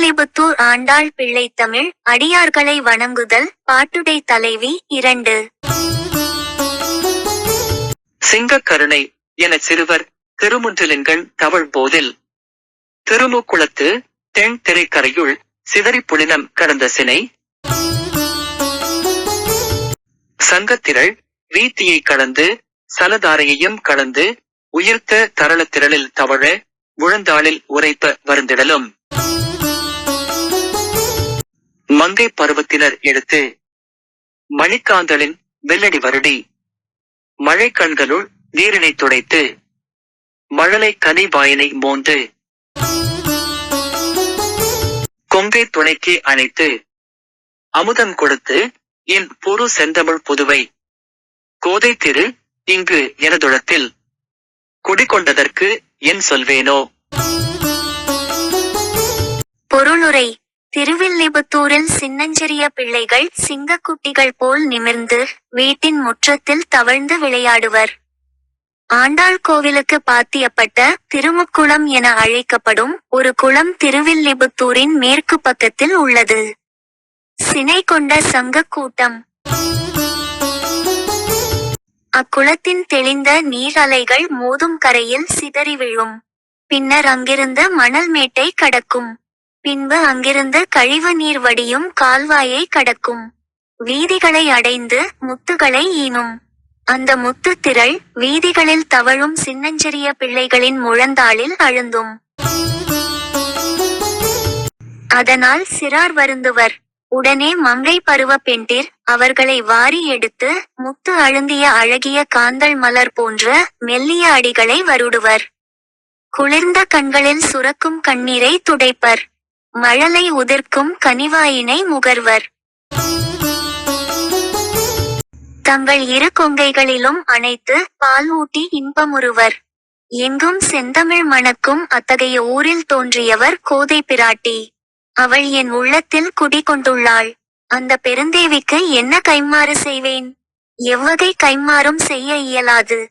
திருவில்லிபுத்தூர் ஆண்டாள் பிள்ளை தமிழ் அடியார்களை வணங்குதல் பாட்டுடை தலைவி இரண்டு. சிங்கக்கருணை என சிறுவர் திருமுன்றிலின்கண் தவழ் போதில். திருமுக்குளத்து தென் திரைக்கரையுள் சிதறி புலினம் கடந்த சினை. சங்கத்திரள் வீத்தியை கலந்து சலதாரையையும் கலந்து உயிர்த்த தரளத்திரளில் தவழ முழந்தாளில் உரைப்ப வருந்திடலும். மங்கை பருவத்தினர் எடுத்து மணிக்காந்தலின் வெள்ளடி வருடி மழை கண்களுள் நீரினை துடைத்து மழலை கனி வாயினை மோந்து கொங்கை துணைக்கு அணைத்து அமுதம் கொடுத்து என் பொரு செந்தமிழ் புதுவை கோதை திரு இங்கு எனதுளத்தில் குடிகொண்டதற்கு என் சொல்வேனோ? பொருளுரை திருவில்லிபுத்தூரில் சின்னஞ்சிறிய பிள்ளைகள் சிங்கக்குட்டிகள் போல் நிமிர்ந்து வீட்டின் முற்றத்தில் தவழ்ந்து விளையாடுவர். ஆண்டாள் கோவிலுக்கு பாத்தியப்பட்ட திருமுக்குளம் என அழைக்கப்படும் ஒரு குளம் திருவில்லிபுத்தூரின் மேற்கு பக்கத்தில் உள்ளது. சினை கொண்ட சங்கக் கூட்டம் அக்குளத்தின் தெளிந்த நீர் அலைகள் மோதும் கரையில் சிதறி விழும். பின்னர் அங்கிருந்த மணல் மேட்டை கடக்கும். பின்பு அங்கிருந்து கழிவு நீர் வடியும் கால்வாயை கடக்கும். வீதிகளை அடைந்து முத்துகளை ஈனும். அந்த முத்து திரள் வீதிகளில் தவழும் சின்னஞ்சிறிய பிள்ளைகளின் முழந்தாளில் அழுந்தும். அதனால் சிறார் வருந்துவர். உடனே மங்கை பருவ பெண்டிர் அவர்களை வாரி எடுத்து முத்து அழுந்திய அழகிய காந்தள் மலர் போன்ற மெல்லிய அடிகளை வருடுவர். குளிர்ந்த கண்களில் சுரக்கும் கண்ணீரை துடைப்பர். மழலை உதிர்க்கும் கனிவாயினை முகர்வர். தங்கள் இரு கொங்கைகளிலும் அணைத்து பால் ஊட்டி இன்பமுறுவர். எங்கும் செந்தமிழ் மணக்கும் அத்தகைய ஊரில் தோன்றியவர் கோதை பிராட்டி. அவள் என் உள்ளத்தில் குடிகொண்டுள்ளாள். அந்த பெருந்தேவிக்கு என்ன கைமாறு செய்வேன்? எவ்வகை கைமாறும் செய்ய இயலாது.